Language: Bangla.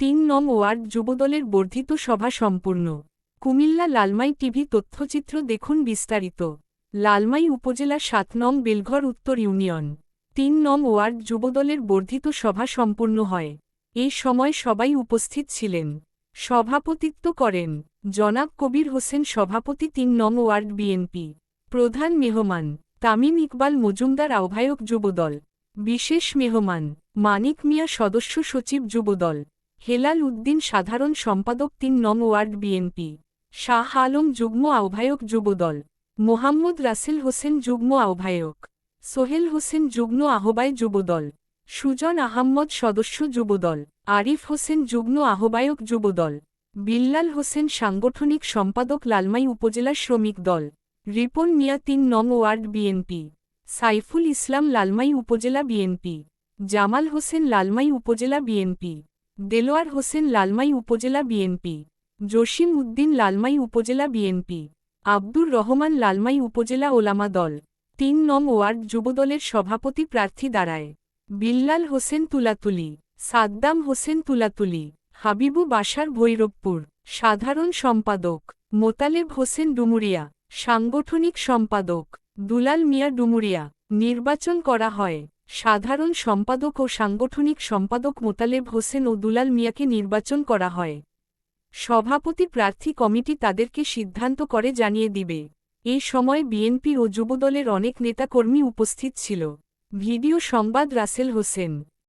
তিন নং ওয়ার্ড যুবদলের বর্ধিত সভা সম্পূর্ণ। কুমিল্লা লালমাই টিভি তথ্যচিত্র দেখুন বিস্তারিত। লালমাই উপজেলা সাত নং বেলঘর উত্তর ইউনিয়ন। তিন নং ওয়ার্ড যুবদলের বর্ধিত সভা সম্পূর্ণ হয়। এই সময় সবাই উপস্থিত ছিলেন। সভাপতিত্ব করেন জনাব কবির হোসেন সভাপতি তিন নং ওয়ার্ড বিএনপি। প্রধান মেহমান তামিম ইকবাল মজুমদার আহ্বায়ক যুবদল। বিশেষ মেহমান মানিক মিয়া সদস্য সচিব যুবদল। হেলাল উদ্দিন সাধারণ সম্পাদক তিন নং ওয়ার্ড বিএনপি। শাহ আলম যুগ্ম আহ্বায়ক যুবদল। মোহাম্মদ রাসেল হোসেন যুগ্ম আহ্বায়ক। সোহেল হোসেন যুগ্ম আহ্বায় যুবদল। সুজন আহম্মদ সদস্য যুবদল। আরিফ হোসেন যুগ্ম আহ্বায়ক যুবদল। বিল্লাল হোসেন সাংগঠনিক সম্পাদক লালমাই উপজেলা শ্রমিক দল। রিপন মিয়া তিন নং ward BNP. Saiful Islam Lalmai upazila BNP. Jamal Hossain Lalmai উপজেলা বিএনপি। দেলোয়ার হোসেন লালমাই উপজেলা বিএনপি, জসিম উদ্দিন লালমাই উপজেলা বিএনপি, আব্দুর রহমান লালমাই উপজেলা ওলামা দল, তিন নং ওয়ার্ড যুবদলের সভাপতি প্রার্থী দাঁড়ায়, বিল্লাল হোসেন তুলাতুলি, সাদ্দাম হোসেন তুলাতুলি, হাবিবু বাসার ভৈরবপুর, সাধারণ সম্পাদক মোতালেব হোসেন ডুমুরিয়া, সাংগঠনিক সম্পাদক দুলাল মিয়া ডুমুরিয়া, নির্বাচন করা হয়। সাধারণ সম্পাদক ও সাংগঠনিক সম্পাদক মোতালেব হোসেন ও দুলাল মিয়াকে নির্বাচন করা হয়। সভাপতি প্রার্থী কমিটি তাদেরকে সিদ্ধান্ত করে জানিয়ে দিবে। এই সময় বিএনপি ও যুবদলের অনেক নেতাকর্মী উপস্থিত ছিল। ভিডিও সংবাদ রাসেল হোসেন।